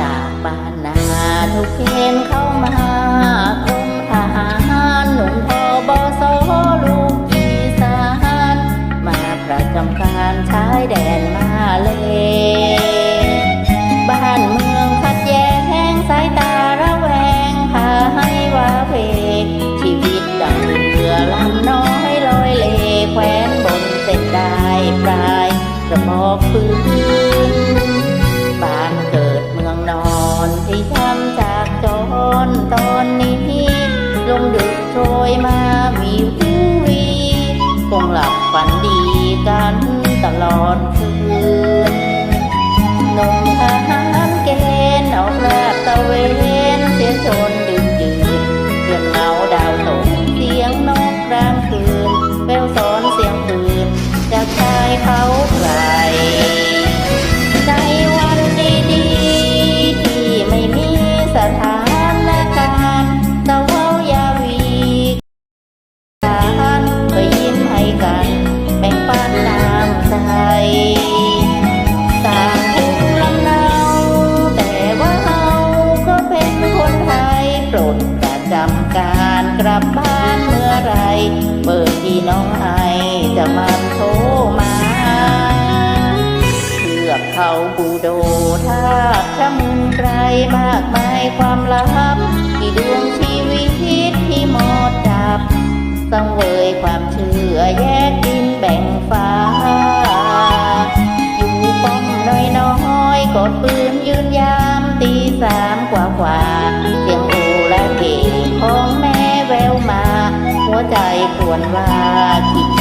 จากบ้านนาทุกเกณฑ์เข้ามา ประจำการชายแดนมาเล บ้านเมืองขัดแย้งสายตาระแวงพาให้ว่าเพชีวิตดังเรือลำน้อยลอยเลแควนบนเส้นได้ปลายกระบอกปืนบ้านเกิดเมืองนอนที่ช้ำจากจรตอนนี้ลมดึกโชยมาวิววีคงหลับฝันดี กันตลอดคืน น้องให้จะมันโทรมาเลือกเขาบูโดทาบชะมุนไกลมากมายความลับ ที่ดวงชีวิตที่หมดดับสังเวยความเชื่อแย วนว่าคิด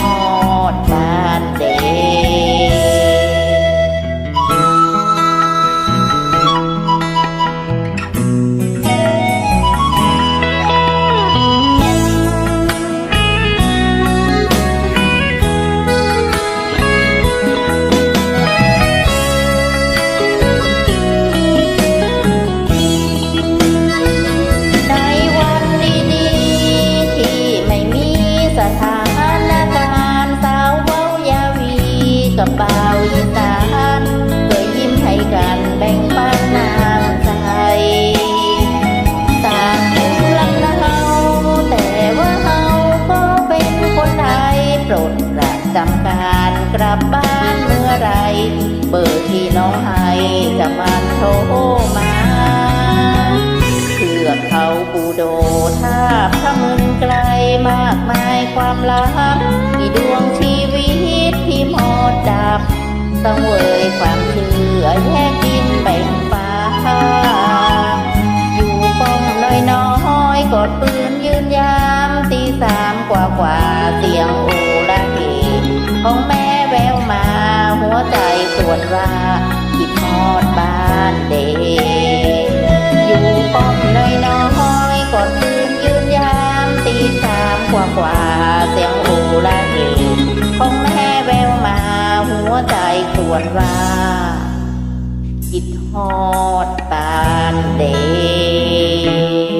ดประจำการกลับบ้านเมื่อไร เบอร์ที่น้องให้จะมันโทรมาเทือกเขาปูโดทาบทะมึนไกลมากมายความลับที่ดวงชีวิตที่หมดดับ ต้องเวยความเชื่อแยกดินแบ่งฟ้า อยู่ป้อมน้อยน้อยๆกดปืนยืนยามตีสามกว่ากว่า ของแม่แววมา หัวใจส่วนว่าคิดทอดบ้านเด็กอยู่ป้อมน้อยน้อยๆกดปืนยืนยามตีสามกว่ากว่าเสียงโอละเกของแม่แววมา หัวใจส่วนว่าคิดฮอดบ้านเด็ก